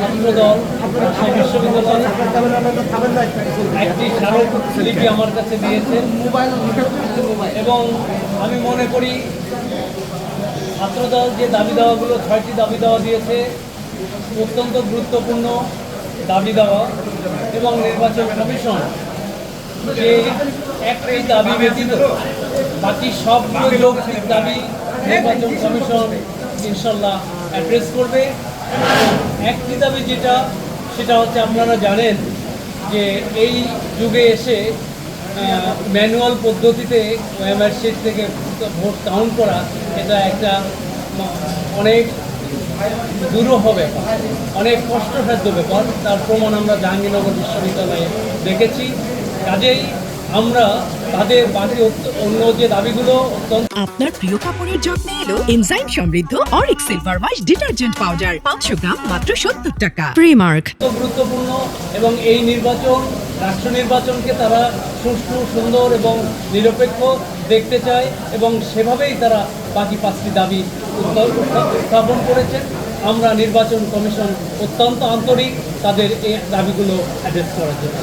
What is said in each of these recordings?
ছাত্রদল রাজশাহী বিশ্ববিদ্যালয়, একটি স্মারকলিপি আমার কাছে দিয়েছেন এবং আমি মনে করি ছাত্রদল যে দাবি দেওয়াগুলো, ছয়টি দাবি দেওয়া দিয়েছে, অত্যন্ত গুরুত্বপূর্ণ দাবি দেওয়া এবং নির্বাচন কমিশন যে একটি দাবি ব্যতীত বাকি সবগুলো যৌক্তিক দাবি নির্বাচন কমিশন ইনশাল্লাহ অ্যাড্রেস করবে। একটি দাবি যেটা, সেটা হচ্ছে আপনারা জানেন যে এই যুগে এসে ম্যানুয়াল পদ্ধতিতে ওএমআর থেকে ভোট কাউন্ট করা, এটা একটা অনেক দুরূহ ব্যাপার, অনেক কষ্টসাধ্য ব্যাপার। তার প্রমাণ আমরা জাহাঙ্গীরনগর বিশ্ববিদ্যালয়ে দেখেছি। কাজেই আমরা তাদের বাকি অন্য যে দাবিগুলো অত্যন্ত আপনার প্রিয় কাপড়ের যত্নে এলো এনজাইম সমৃদ্ধ অরিক সিলভার ওয়াশ ডিটারজেন্ট পাউডার। পাঁচশো গ্রাম মাত্র সত্তর টাকা। প্রিমার্ক গুরুত্বপূর্ণ এবং এই নির্বাচন রাষ্ট্র নির্বাচনকে তারা সুষ্ঠু সুন্দর এবং নিরপেক্ষ দেখতে চায় এবং সেভাবেই তারা বাকি পাঁচটি দাবি উত্থা- উত্থা- উত্থাপন করেছেন। আমরা নির্বাচন কমিশন অত্যন্ত আন্তরিক তাদের এই দাবিগুলো অ্যাড্রেস করার জন্য।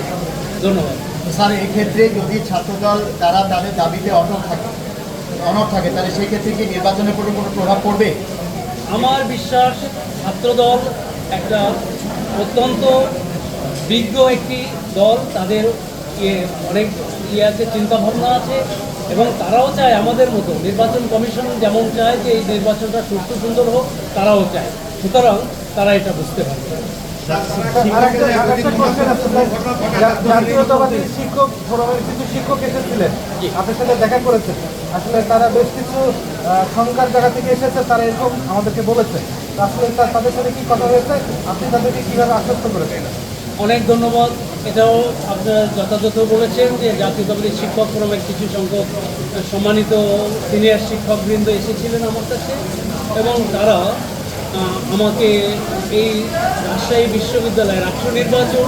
ধন্যবাদ। স্যার, এক্ষেত্রে যদি ছাত্রদল, তারা তাদের দাবিতে অটল থাকে অনড় থাকে, তাহলে সেই ক্ষেত্রে কি নির্বাচনের প্রতি কোনো প্রভাব পড়বে? আমার বিশ্বাস, ছাত্রদল একটা অত্যন্ত বিজ্ঞ একটি দল। তাদের ইয়ে অনেক ইয়ে আছে, চিন্তাভাবনা আছে, এবং তারাও চায় আমাদের মতো। নির্বাচন কমিশন যেমন চায় যে এই নির্বাচনটা সুস্থ সুন্দর হোক, তারাও চায়। সুতরাং তারা এটা বুঝতে পারবে। আপনি তাদেরকে করেছেন অনেক ধন্যবাদ। এটাও আপনারা যথাযথ বলেছেন যে জাতীয়তাবাদী শিক্ষক ফোরামের কিছু সংখ্যক সম্মানিত সিনিয়র শিক্ষকবৃন্দ এসেছিলেন আমার কাছে এবং তারা আমাকে এই রাজশাহী বিশ্ববিদ্যালয়ের রাষ্ট্র নির্বাচন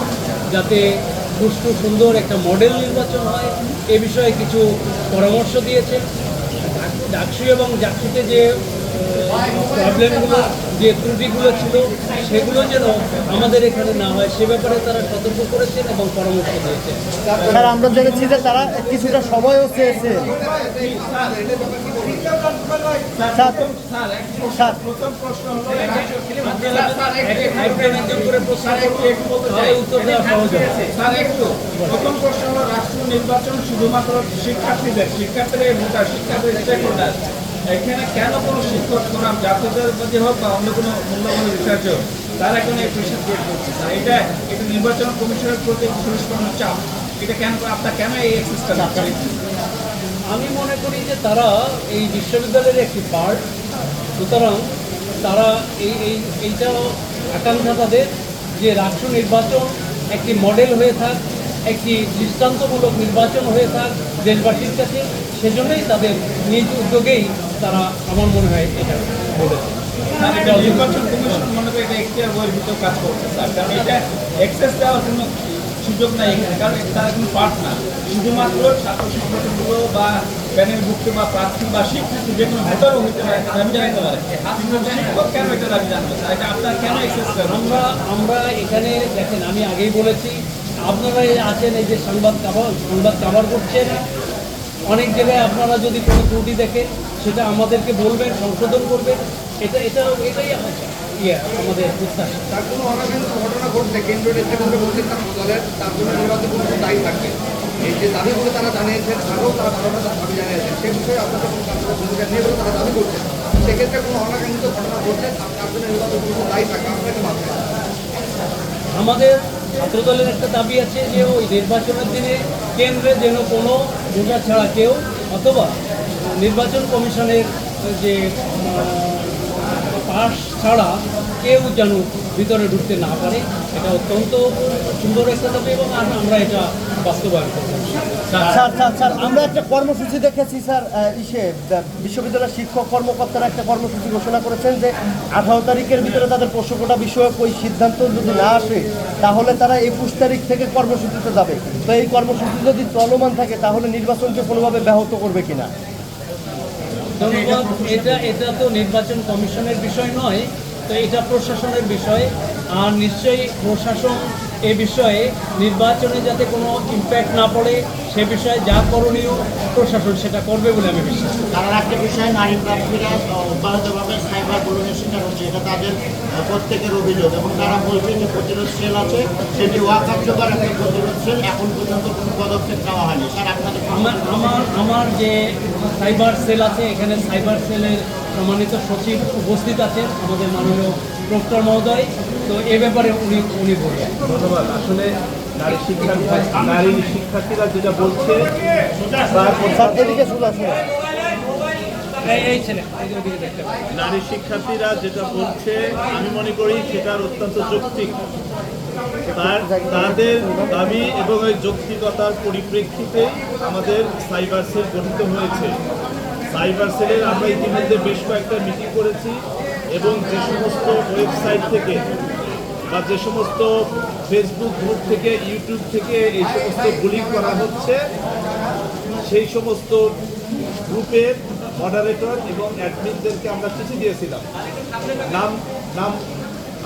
যাতে সুষ্ঠু, সুন্দর একটা মডেল নির্বাচন হয়, এ বিষয়ে কিছু পরামর্শ দিয়েছে ডাক- ডাকসু এবং জাকসুতে যে প্রবলেমগুলো যে ত্রুটিগুলো ছিল সেগুলো যেন আমাদের এখানে না হয় সে ব্যাপারে তারা সতর্ক করেছেন এবং পরামর্শ দিয়েছেন। স্যার আমরা জেনেছি যে তারা কিছুটা সময়ও চেয়েছে প্রথম প্রশ্ন হলো রাষ্ট্র নির্বাচন শুধুমাত্র শিক্ষার্থীদের শিক্ষার্থীদের ভোটার শিক্ষার্থীদের স্টেক হোল্ডার এখানে কেন কোনো শিক্ষক ফোরাম জাতীয়তাবাদী হোক বা অন্য কোনো মূল্যবান রিসার্চ হোক তারা কেন এই প্রেশার ক্রিয়েট করছে। স্যার এটা এটা নির্বাচন কমিশনের প্রতি সুনিষ্পন্ন চাপ। এটা কেন আপনার কেন এই এক্সেসটা আমি মনে করি যে তারা এই বিশ্ববিদ্যালয়ের একটি পার্ট সুতরাং তারা এই এই এইটা আকাঙ্ক্ষা তাদের যে রাষ্ট্র নির্বাচন একটি মডেল হয়ে থাক একটি দৃষ্টান্তমূলক নির্বাচন হয়ে থাক দেশবাসীর কাছে সেজন্যই তাদের নিজ উদ্যোগেই তারা আমার মনে হয় এটা বলেছে। এটা নির্বাচন কমিশন মনে করে এটা এখতিয়ার বহির্ভূত কাজ করছে স্যার কারণ এটা অ্যাক্সেস দেওয়ার কোনো সুযোগ নাই এখানে। কারণ তারা কোনো পার্ট না। শুধুমাত্র ছাত্র সংগঠনগুলো বা প্যানেলভুক্ত বা প্রার্থী বা শিক্ষার্থী যে কোনো ভোটারও হতে পারে এটা দাবি জানাতে পারে। শিক্ষক কেন এটা দাবি জানবে স্যার এটা আপনার কেন অ্যাক্সেস করেন? আমরা আমরা এখানে দেখেন আমি আগেই বলেছি আপনারা আছেন এই যে সংবাদ কাভার সংবাদ কাভার করছেন। অনেক জায়গায় আপনারা যদি কোনো ত্রুটি দেখেন সেটা আমাদেরকে বলবেন সংশোধন করবেন। এটা এটা এটাই আমার ইয়ে আমাদের প্রত্যাশা। তার কোনো অনাকাঙ্ক্ষিত ঘটনা ঘটলে কেন্দ্রীয় নেতৃবৃন্দ বলছেন তার দলের তার জন্য নির্বাচন কমিশন দায়ী থাকবে এই যে দাবিগুলো তারা জানিয়েছেন আগেও তারা বারো তার দাবি জানিয়েছেন সে বিষয়ে আপনাদের কোনো কার্যকর ভূমিকা নিয়ে বলে তারা দাবি করছেন। সেক্ষেত্রে কোনো অনাকাঙ্ক্ষিত ঘটনা তার জন্য নির্বাচন দায়ী থাকবে আমাদের ছাত্রদলের একটা দাবি আছে যে ওই নির্বাচনের দিনে কেন্দ্রে যেন কোনো ভোটার ছাড়া কেউ অথবা নির্বাচন কমিশনের যে পাস ছাড়া কেউ যেন ভিতরে ঢুকতে না পারে, এটা অত্যন্ত সুন্দর একটা দাবি এবং আম- আমরা এটা বাস্তবায়ন স্যার স্যার স্যার আমরা একটা কর্মসূচি দেখেছি স্যার ইসে বিশ্ববিদ্যালয়ের শিক্ষক কর্মকর্তারা একটা কর্মসূচি ঘোষণা করেছেন যে আঠারো তারিখের ভিতরে তাদের প্রশ্নকোটা বিষয়ক ওই সিদ্ধান্ত যদি না আসে তাহলে তারা একুশ তারিখ থেকে কর্মসূচিতে যাবে। তো এই কর্মসূচি যদি চলমান থাকে তাহলে নির্বাচনকে কোনোভাবে ব্যাহত করবে কিনা? এটা এটা তো নির্বাচন কমিশনের বিষয় নয় তো এটা প্রশাসনের বিষয়। আর নিশ্চয়ই প্রশাসন এ বিষয়ে নির্বাচনে যাতে কোনো ইম্প্যাক্ট না পড়ে সে বিষয়ে যা করণীয় প্রশাসন সেটা করবে বলে আমি বিশ্বাস করি। তার একটা বিষয় নারী প্রার্থীরা অব্যাহতভাবে সাইবার বুলিংয়ের শিকার হচ্ছে এটা তাদের প্রত্যেকের অভিযোগ। এবং তারা বলছে যে প্রতিরোধ সেল আছে সেটি ওয়াকার্যকর একটা প্রতিরোধ সেল এখন পর্যন্ত কোনো পদক্ষেপ নেওয়া হয়নি। স্যার আপনাদের আমার আমার আমার যে সাইবার সেল আছে এখানে সাইবার সেলের সম্মানিত সচিব উপস্থিত আছেন আমাদের মাননীয় প্রক্টর মহোদয় তো এ ব্যাপারে উনি উনি বলবেন। ধন্যবাদ। আসলে নারী শিক্ষা নারী শিক্ষার্থীরা যেটা বলছে। নারী শিক্ষার্থীরা যেটা বলছে আমি মনে করি সেটার অত্যন্ত যৌক্তিক। তার তাদের দাবি এবং ওই যৌক্তিকতার পরিপ্রেক্ষিতে আমাদের সাইবার সেল গঠিত হয়েছে। সাইবার সেলের আমরা ইতিমধ্যে বেশ কয়েকটা মিটিং করেছি। এবং যে সমস্ত ওয়েবসাইট থেকে বা যে সমস্ত ফেসবুক গ্রুপ থেকে ইউটিউব থেকে এই সমস্ত বুলিং করা হচ্ছে, সেই সমস্ত গ্রুপের মডারেটর এবং অ্যাডমিনদেরকে আমরা চিঠি দিয়েছিলাম। নাম নাম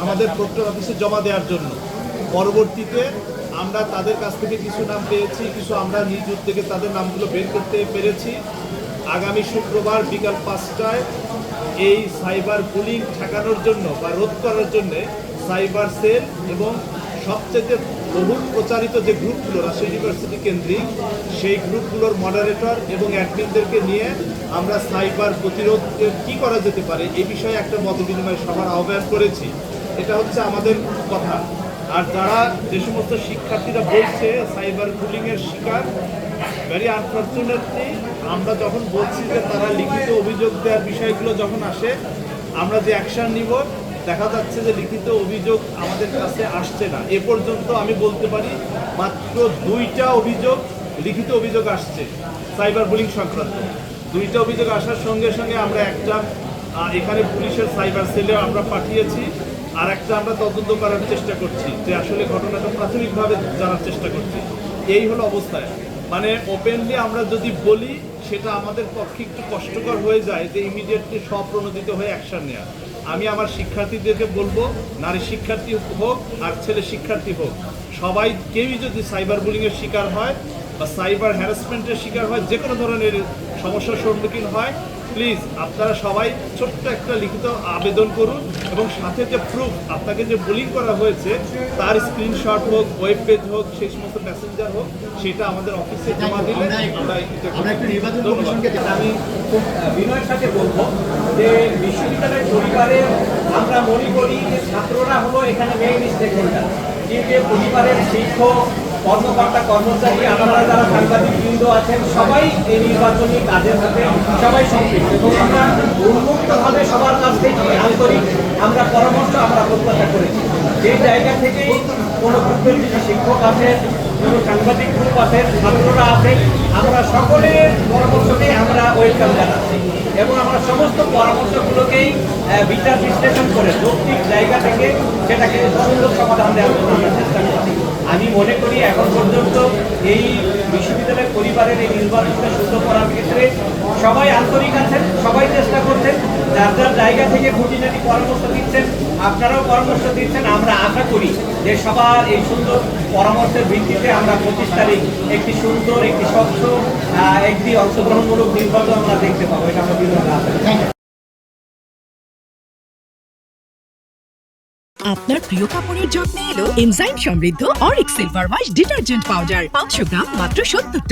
আমাদের প্রক্টর অফিসে জমা দেওয়ার জন্য। পরবর্তীতে আমরা তাদের কাছ থেকে কিছু নাম পেয়েছি, কিছু আমরা নিজ উদ্যোগে তাদের নামগুলো বের করতে পেরেছি। আগামী শুক্রবার বিকাল পাঁচটায় এই সাইবার বুলিং ঠেকানোর জন্য বা রোধ করার জন্য সাইবার সেল এবং সবচেয়ে বহুল প্রচারিত যে গ্রুপগুলো রাজশাহী ইউনিভার্সিটি কেন্দ্রিক, সেই গ্রুপগুলোর মডারেটর এবং অ্যাডমিনদেরকে নিয়ে আমরা সাইবার প্রতিরোধ কি করা যেতে পারে এই বিষয়ে একটা মত বিনিময় সভার আহ্বান করেছি। এটা হচ্ছে আমাদের কথা। আর যারা যে সমস্ত শিক্ষার্থীরা বলছে সাইবার বুলিংয়ের শিকার ভেরি আনফর্চুনেটলি আমরা যখন বলছি যে তারা লিখিত অভিযোগ দেওয়ার বিষয়গুলো যখন আসে, আমরা যে অ্যাকশন নিব, দেখা যাচ্ছে যে লিখিত অভিযোগ আমাদের কাছে আসছে না। এ পর্যন্ত আমি বলতে পারি, মাত্র দুইটা অভিযোগ, লিখিত অভিযোগ আসছে সাইবার বুলিং সংক্রান্ত। দুইটা অভিযোগ আসার সঙ্গে সঙ্গে আমরা একটা এখানে পুলিশের সাইবার সেলে আমরা পাঠিয়েছি। আর একটা আমরা তদন্ত করার চেষ্টা করছি যে আসলে ঘটনাটা প্রাথমিকভাবে জানার চেষ্টা করছি। এই হলো অবস্থায় মানে ওপেনলি আমরা যদি বলি, সেটা আমাদের পক্ষে একটু কষ্টকর হয়ে যায় যে ইমিডিয়েটলি স্বপ্রণোদিত হয়ে অ্যাকশন নেওয়া আমি আমার শিক্ষার্থীদেরকে বলব, নারী শিক্ষার্থী হোক আর ছেলে শিক্ষার্থী হোক, সবাই কেউই যদি সাইবার বুলিংয়ের শিকার হয় বা সাইবার হ্যারাসমেন্টের শিকার হয় যে কোনো ধরনের সমস্যার সম্মুখীন হয় প্লিজ আপনারা সবাই ছোট্ট একটা লিখিত আবেদন করুন এবং সাথে যে প্রুফ আপনাকে যে বুলিং করা হয়েছে তার স্ক্রিনশট হোক ওয়েব পেজ হোক সেই সমস্ত মেসেঞ্জার হোক সেটা আমাদের অফিসে জমা দিলে আমি খুব বিনয়ের সাথে বলব যে বিশ্ববিদ্যালয়ের পরিবারে আমরা মনে করি যে ছাত্ররা হলো এখানে মেইন স্টেক হোল্ডার যে যে পরিবারের শিক্ষক কর্মকর্তা কর্মচারী আপনারা যারা সাংবাদিক বৃন্দ আছেন, সবাই এই নির্বাচনী কাজের সাথে সবাই সম্পৃক্ত। এবং আমরা উন্মুক্তভাবে সবার কাছ থেকে আন্তরিক আমরা পরামর্শ আমরা প্রত্যাশা করেছি। সেই জায়গা থেকেই কোনো গ্রুপের যদি শিক্ষক আছেন, কোনো সাংবাদিক গ্রুপ আছে ছাত্ররা আছে আমরা সকলের পরামর্শকে আমরা ওয়েলকাম জানাচ্ছি। এবং আমরা সমস্ত পরামর্শগুলোকেই বিচার বিশ্লেষণ করে যৌক্তিক জায়গা থেকে সেটাকে সুন্দর সমাধান দেওয়ার জন্য আমরা চেষ্টা করছি। আমি মনে করি এখন পর্যন্ত এই বিশ্ববিদ্যালয়ের পরিবারের এই নির্বাচনটা সুন্দর করার ক্ষেত্রে সবাই আন্তরিক আছেন, সবাই চেষ্টা করছেন, যার যার জায়গা থেকে খুঁটিনাটি পরামর্শ দিচ্ছেন, আপনারাও পরামর্শ দিচ্ছেন, আমরা আশা করি যে সবার এই সুন্দর পরামর্শের ভিত্তিতে আমরা পঁচিশ তারিখ একটি সুন্দর, একটি স্বচ্ছ একটি অংশগ্রহণমূলক নির্বাচন আমরা দেখতে পাবো, এটা আমরা দৃঢ়ভাবে আশা আপনার প্রিয় কাপড়ের যত্নে এলো এনজাইম সমৃদ্ধ অরিক সিলভার ওয়াশ ডিটারজেন্ট পাউডার পাঁচশো গ্রাম, মাত্র সত্তর টাকা।